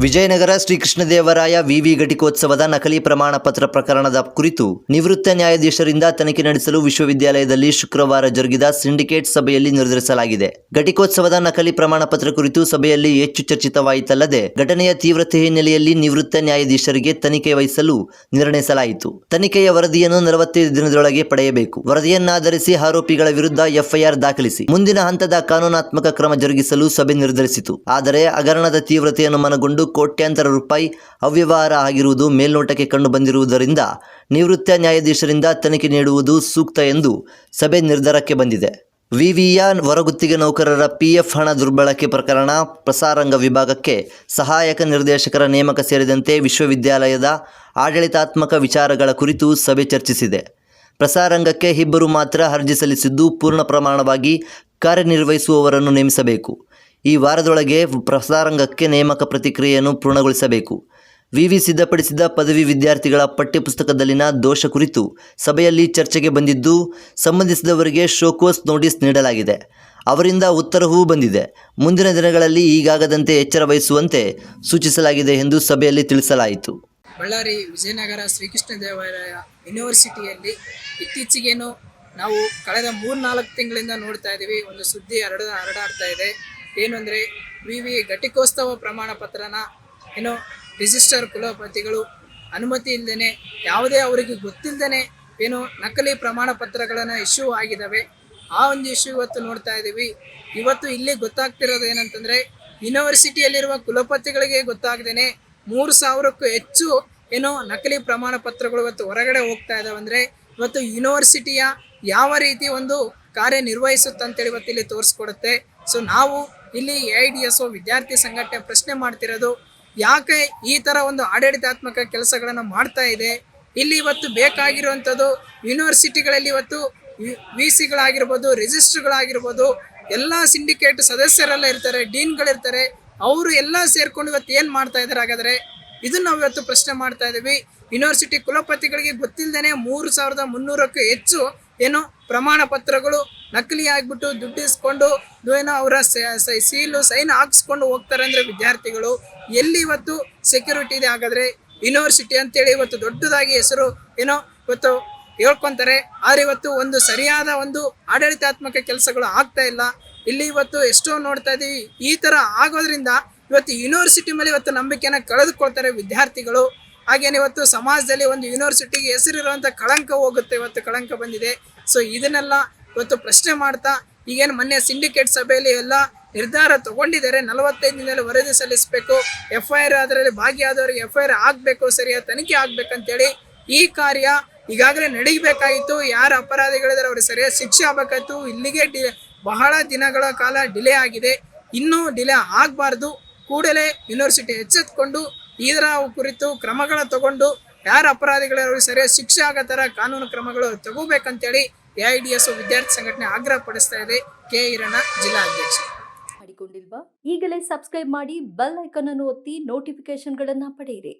ವಿಜಯನಗರ ಶ್ರೀಕೃಷ್ಣದೇವರಾಯ ವಿವಿ ಘಟಿಕೋತ್ಸವದ ನಕಲಿ ಪ್ರಮಾಣ ಪತ್ರ ಪ್ರಕರಣದ ಕುರಿತು ನಿವೃತ್ತ ನ್ಯಾಯಾಧೀಶರಿಂದ ತನಿಖೆ ನಡೆಸಲು ವಿಶ್ವವಿದ್ಯಾಲಯದಲ್ಲಿ ಶುಕ್ರವಾರ ಜರುಗಿದ ಸಿಂಡಿಕೇಟ್ ಸಭೆಯಲ್ಲಿ ನಿರ್ಧರಿಸಲಾಗಿದೆ. ಘಟಿಕೋತ್ಸವದ ನಕಲಿ ಪ್ರಮಾಣ ಪತ್ರ ಕುರಿತು ಸಭೆಯಲ್ಲಿ ಹೆಚ್ಚು ಚರ್ಚಿತವಾಯಿತಲ್ಲದೆ, ಘಟನೆಯ ತೀವ್ರತೆ ಹಿನ್ನೆಲೆಯಲ್ಲಿ ನಿವೃತ್ತ ನ್ಯಾಯಾಧೀಶರಿಗೆ ತನಿಖೆ ವಹಿಸಲು ನಿರ್ಣಯಿಸಲಾಯಿತು. ತನಿಖೆಯ ವರದಿಯನ್ನು ನಲವತ್ತೈದು ದಿನದೊಳಗೆ ಪಡೆಯಬೇಕು. ವರದಿಯನ್ನಾಧರಿಸಿ ಆರೋಪಿಗಳ ವಿರುದ್ಧ ಎಫ್ಐಆರ್ ದಾಖಲಿಸಿ. ಮುಂದಿನ ಹಂತದ ಕಾನೂನಾತ್ಮಕ ಕ್ರಮ ಜರುಗಿಸಲು ಸಭೆ ನಿರ್ಧರಿಸಿತು. ಆದರೆ ಹಗರಣದ ತೀವ್ರತೆಯನ್ನು ಮನಗೊಂಡು ಕೋಟ್ಯಾಂತರ ರೂಪಾಯಿ ಅವ್ಯವಹಾರ ಆಗಿರುವುದು ಮೇಲ್ನೋಟಕ್ಕೆ ಕಂಡುಬಂದಿರುವುದರಿಂದ ನಿವೃತ್ತ ನ್ಯಾಯಾಧೀಶರಿಂದ ತನಿಖೆ ನೀಡುವುದು ಸೂಕ್ತ ಎಂದು ಸಭೆ ನಿರ್ಧಾರಕ್ಕೆ ಬಂದಿದೆ. ವಿವಿಯ ಹೊರಗುತ್ತಿಗೆ ನೌಕರರ ಪಿಎಫ್ ಹಣ ದುರ್ಬಳಕೆ ಪ್ರಕರಣ ಪ್ರಸಾರಂಗ ವಿಭಾಗಕ್ಕೆ ಸಹಾಯಕ ನಿರ್ದೇಶಕರ ನೇಮಕ ಸೇರಿದಂತೆ ವಿಶ್ವವಿದ್ಯಾಲಯದ ಆಡಳಿತಾತ್ಮಕ ವಿಚಾರಗಳ ಕುರಿತು ಸಭೆ ಚರ್ಚಿಸಿದೆ. ಪ್ರಸಾರಂಗಕ್ಕೆ ಇಬ್ಬರು ಮಾತ್ರ ಅರ್ಜಿ ಸಲ್ಲಿಸಿದ್ದು ಪೂರ್ಣ ಪ್ರಮಾಣವಾಗಿ ಕಾರ್ಯನಿರ್ವಹಿಸುವವರನ್ನು ನೇಮಿಸಬೇಕು. ಈ ವಾರದೊಳಗೆ ಪ್ರಸಾರಂಗಕ್ಕೆ ನೇಮಕ ಪ್ರತಿಕ್ರಿಯೆಯನ್ನು ಪೂರ್ಣಗೊಳಿಸಬೇಕು. ವಿವಿ ಸಿದ್ಧಪಡಿಸಿದ ಪದವಿ ವಿದ್ಯಾರ್ಥಿಗಳ ಪಠ್ಯಪುಸ್ತಕದಲ್ಲಿನ ದೋಷ ಕುರಿತು ಸಭೆಯಲ್ಲಿ ಚರ್ಚೆಗೆ ಬಂದಿದ್ದು, ಸಂಬಂಧಿಸಿದವರಿಗೆ ಶೋಕೋಸ್ ನೋಟಿಸ್ ನೀಡಲಾಗಿದೆ. ಅವರಿಂದ ಉತ್ತರವೂ ಬಂದಿದೆ. ಮುಂದಿನ ದಿನಗಳಲ್ಲಿ ಈಗಾಗದಂತೆ ಎಚ್ಚರ ವಹಿಸುವಂತೆ ಸೂಚಿಸಲಾಗಿದೆ ಎಂದು ಸಭೆಯಲ್ಲಿ ತಿಳಿಸಲಾಯಿತು. ಬಳ್ಳಾರಿ ವಿಜಯನಗರ ಶ್ರೀಕೃಷ್ಣ ದೇವಾಲಯ ಯೂನಿವರ್ಸಿಟಿಯಲ್ಲಿ ಇತ್ತೀಚೆಗೇನು ನಾವು ಕಳೆದ ಮೂರ್ನಾಲ್ಕು ತಿಂಗಳಿಂದ ನೋಡ್ತಾ ಇದ್ದೀವಿ. ಒಂದು ಸುದ್ದಿ ಹರಡ ಹರಡಾಡ್ತಾ ಇದೆ. ಏನು ಅಂದರೆ ವಿ ವಿ ಘಟಿಕೋತ್ಸವ ಪ್ರಮಾಣ ಪತ್ರನ, ಏನು ರಿಜಿಸ್ಟರ್ ಕುಲಪತಿಗಳು ಅನುಮತಿ ಇಲ್ಲದೇ ಯಾವುದೇ ಅವರಿಗೆ ಗೊತ್ತಿಲ್ಲದೇ ಏನು ನಕಲಿ ಪ್ರಮಾಣ ಪತ್ರಗಳನ್ನು ಇಶ್ಯೂ ಆಗಿದ್ದಾವೆ ಆ ಒಂದು ಇಶ್ಯೂ ಇವತ್ತು ನೋಡ್ತಾ ಇದ್ದೀವಿ. ಇವತ್ತು ಇಲ್ಲಿ ಗೊತ್ತಾಗ್ತಿರೋದು ಏನಂತಂದರೆ ಯೂನಿವರ್ಸಿಟಿಯಲ್ಲಿರುವ ಕುಲಪತಿಗಳಿಗೆ ಗೊತ್ತಾಗ್ದೇನೆ ಮೂರು ಸಾವಿರಕ್ಕೂ ಹೆಚ್ಚು ಏನೋ ನಕಲಿ ಪ್ರಮಾಣ ಪತ್ರಗಳು ಇವತ್ತು ಹೊರಗಡೆ ಹೋಗ್ತಾ ಇದಾವೆ ಅಂದರೆ, ಇವತ್ತು ಯೂನಿವರ್ಸಿಟಿಯ ಯಾವ ರೀತಿ ಒಂದು ಕಾರ್ಯನಿರ್ವಹಿಸುತ್ತಂತೇಳಿ ಇವತ್ತು ಇಲ್ಲಿ ತೋರಿಸ್ಕೊಡುತ್ತೆ. ಸೊ ನಾವು ಇಲ್ಲಿ ಎ ಐ ಡಿ ಎಸ್ ವಿದ್ಯಾರ್ಥಿ ಸಂಘಟನೆ ಪ್ರಶ್ನೆ ಮಾಡ್ತಿರೋದು, ಯಾಕೆ ಈ ಥರ ಒಂದು ಆಡಳಿತಾತ್ಮಕ ಕೆಲಸಗಳನ್ನು ಮಾಡ್ತಾ ಇದೆ? ಇಲ್ಲಿ ಇವತ್ತು ಬೇಕಾಗಿರುವಂಥದ್ದು ಯೂನಿವರ್ಸಿಟಿಗಳಲ್ಲಿ ಇವತ್ತು ವಿ ಸಿಗಳಾಗಿರ್ಬೋದು ರಿಜಿಸ್ಟ್ರ್ಗಳಾಗಿರ್ಬೋದು, ಎಲ್ಲ ಸಿಂಡಿಕೇಟ್ ಸದಸ್ಯರೆಲ್ಲ ಇರ್ತಾರೆ, ಡೀನ್ಗಳಿರ್ತಾರೆ, ಅವರು ಎಲ್ಲ ಸೇರ್ಕೊಂಡು ಇವತ್ತು ಏನು ಮಾಡ್ತಾ ಇದ್ದಾರೆ ಹಾಗಾದರೆ? ಇದನ್ನ ನಾವು ಇವತ್ತು ಪ್ರಶ್ನೆ ಮಾಡ್ತಾ ಇದ್ದೀವಿ ಯೂನಿವರ್ಸಿಟಿ ಕುಲಪತಿಗಳಿಗೆ ಗೊತ್ತಿಲ್ಲದೇ ಮೂರು ಸಾವಿರದ ಮುನ್ನೂರಕ್ಕೂ ಹೆಚ್ಚು ಏನು ಪ್ರಮಾಣ ಪತ್ರಗಳು ನಕಲಿ ಆಗಿಬಿಟ್ಟು ದುಡ್ಡಿಸ್ಕೊಂಡು ಏನೋ ಅವರ ಸೀಲು ಸೈನ್ ಹಾಕ್ಸ್ಕೊಂಡು ಹೋಗ್ತಾರೆ ಅಂದರೆ ವಿದ್ಯಾರ್ಥಿಗಳು. ಎಲ್ಲಿ ಇವತ್ತು ಸೆಕ್ಯೂರಿಟಿ ಇದೆ ಹಾಗಾದರೆ? ಯೂನಿವರ್ಸಿಟಿ ಅಂತೇಳಿ ಇವತ್ತು ದೊಡ್ಡದಾಗಿ ಹೆಸರು ಏನೋ ಇವತ್ತು ಹೇಳ್ಕೊಂತಾರೆ. ಆದರೆ ಇವತ್ತು ಒಂದು ಸರಿಯಾದ ಒಂದು ಆಡಳಿತಾತ್ಮಕ ಕೆಲಸಗಳು ಆಗ್ತಾ ಇಲ್ಲ. ಇಲ್ಲಿ ಇವತ್ತು ಎಷ್ಟೋ ನೋಡ್ತಾ ಇದ್ದೀವಿ ಈ ಥರ ಆಗೋದ್ರಿಂದ ಇವತ್ತು ಯೂನಿವರ್ಸಿಟಿ ಮೇಲೆ ಇವತ್ತು ನಂಬಿಕೆನ ಕಳೆದುಕೊಳ್ತಾರೆ ವಿದ್ಯಾರ್ಥಿಗಳು. ಹಾಗೇನೆ ಇವತ್ತು ಸಮಾಜದಲ್ಲಿ ಒಂದು ಯೂನಿವರ್ಸಿಟಿಗೆ ಹೆಸರಿರುವಂಥ ಕಳಂಕ ಹೋಗುತ್ತೆ, ಇವತ್ತು ಕಳಂಕ ಬಂದಿದೆ. ಸೊ ಇದನ್ನೆಲ್ಲ ಇವತ್ತು ಪ್ರಶ್ನೆ ಮಾಡ್ತಾ, ಈಗೇನು ಮೊನ್ನೆ ಸಿಂಡಿಕೇಟ್ ಸಭೆಯಲ್ಲಿ ಎಲ್ಲ ನಿರ್ಧಾರ ತಗೊಂಡಿದ್ದಾರೆ. ನಲವತ್ತೈದು ದಿನದಲ್ಲಿ ವರದಿ ಸಲ್ಲಿಸಬೇಕು ಎಫ್ ಐ ಆರ್ ಅದರಲ್ಲಿ ಭಾಗಿಯಾದವರಿಗೆ ಎಫ್ ಐ ಆರ್ ಆಗಬೇಕು, ಸರಿಯಾದ ತನಿಖೆ ಆಗಬೇಕಂತೇಳಿ ಈ ಕಾರ್ಯ ಈಗಾಗಲೇ ನಡೀಬೇಕಾಗಿತ್ತು ಯಾರು ಅಪರಾಧಿಗಳಿದ್ದಾರೆ ಅವ್ರಿಗೆ ಸರಿಯಾದ ಶಿಕ್ಷೆ ಆಗಬೇಕಾಯ್ತು. ಇಲ್ಲಿಗೆ ಡಿ, ಬಹಳ ದಿನಗಳ ಕಾಲ ಡಿಲೇ ಆಗಿದೆ. ಇನ್ನೂ ಡಿಲೇ ಆಗಬಾರ್ದು. ಕೂಡಲೇ ಯೂನಿವರ್ಸಿಟಿ ಎಚ್ಚೆತ್ಕೊಂಡು ಇದರ ಕುರಿತು ಕ್ರಮಗಳ ತಗೊಂಡು ಯಾರು ಅಪರಾಧಿಗಳು ಸರಿ ಶಿಕ್ಷೆ ಆಗೋ ಥರ ಕಾನೂನು ಕ್ರಮಗಳು ತಗೋಬೇಕಂತೇಳಿ ಎ ಐ ಡಿ ಎಸ್ ವಿದ್ಯಾರ್ಥಿ ಸಂಘಟನೆ ಆಗ್ರಹ ಪಡಿಸ್ತಾ ಇದೆ. ಕೆ ಇರಣ ಜಿಲ್ಲಾ ಅಧ್ಯಕ್ಷ. ಮಾಡಿಕೊಂಡಿಲ್ವಾ? ಈಗಲೇ ಸಬ್ಸ್ಕ್ರೈಬ್ ಮಾಡಿ ಬೆಲ್ ಐಕನ್ ಅನ್ನು ಒತ್ತಿ ನೋಟಿಫಿಕೇಶನ್ಗಳನ್ನು ಪಡೆಯಿರಿ.